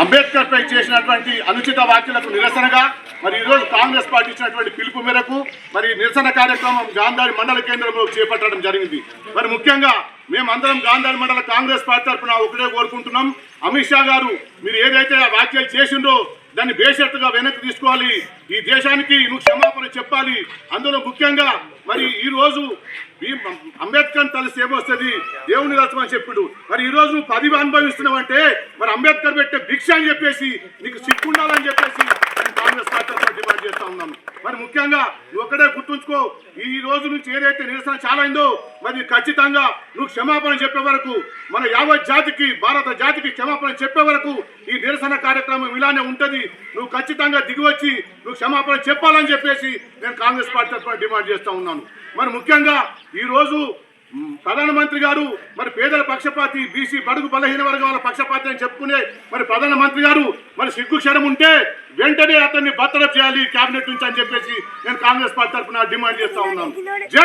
అంబేద్కర్ పై చేసినటువంటి అనుచిత వ్యాఖ్యలకు నిరసనగా మరి ఈరోజు కాంగ్రెస్ పార్టీ ఇచ్చినటువంటి పిలుపు మేరకు మరి నిరసన కార్యక్రమం గాంధారి మండల కేంద్రంలో చేపట్టడం జరిగింది. మరి ముఖ్యంగా మేమందరం గాంధారి మండల కాంగ్రెస్ పార్టీ తరఫున ఒకటే కోరుకుంటున్నాం. అమిత్ షా గారు మీరు ఏదైతే ఆ వ్యాఖ్యలు చేసిండో దాన్ని బేషరతుగా వెనక్కి తీసుకోవాలి. ఈ దేశానికి నువ్వు క్షమాపణ చెప్పాలి. అందులో ముఖ్యంగా మరి ఈ రోజు ఈ అంబేద్కర్ తలసి ఏమొస్తుంది దేవుని రసం అని చెప్పుడు. మరి ఈ రోజు నువ్వు అనుభవిస్తున్నావు అంటే మరి అంబేద్కర్ శిక్ష అని చెప్పేసి నీకు సిక్కు ఉండాలని చెప్పేసి నేను కాంగ్రెస్ పార్టీ డిమాండ్ చేస్తా ఉన్నాను. మరి ముఖ్యంగా నువ్వు ఒక్కడే గుర్తుంచుకో ఈ రోజు నుంచి ఏదైతే నిరసన చాలా అయిందో మరి ఖచ్చితంగా నువ్వు క్షమాపణ చెప్పే వరకు మన యావత్ జాతికి భారత జాతికి క్షమాపణ చెప్పే వరకు ఈ నిరసన కార్యక్రమం ఇలానే ఉంటుంది. నువ్వు ఖచ్చితంగా దిగివచ్చి నువ్వు క్షమాపణ చెప్పాలని చెప్పేసి నేను కాంగ్రెస్ పార్టీ తరఫున డిమాండ్ చేస్తా ఉన్నాను. మరి ముఖ్యంగా ఈ రోజు ప్రధానమంత్రి గారు మరి పేదల పక్షపాతి బీసీ బడుగు బలహీన వర్గాల పక్షపాతి అని చెప్పుకునే మరి ప్రధానమంత్రి గారు మరి సిగ్గు క్షణం ఉంటే వెంటనే అతన్ని బత్తరఫ్ చేయాలి కేబినెట్ నుంచి అని చెప్పేసి నేను కాంగ్రెస్ పార్టీ తరఫున డిమాండ్ చేస్తా ఉన్నాను. జై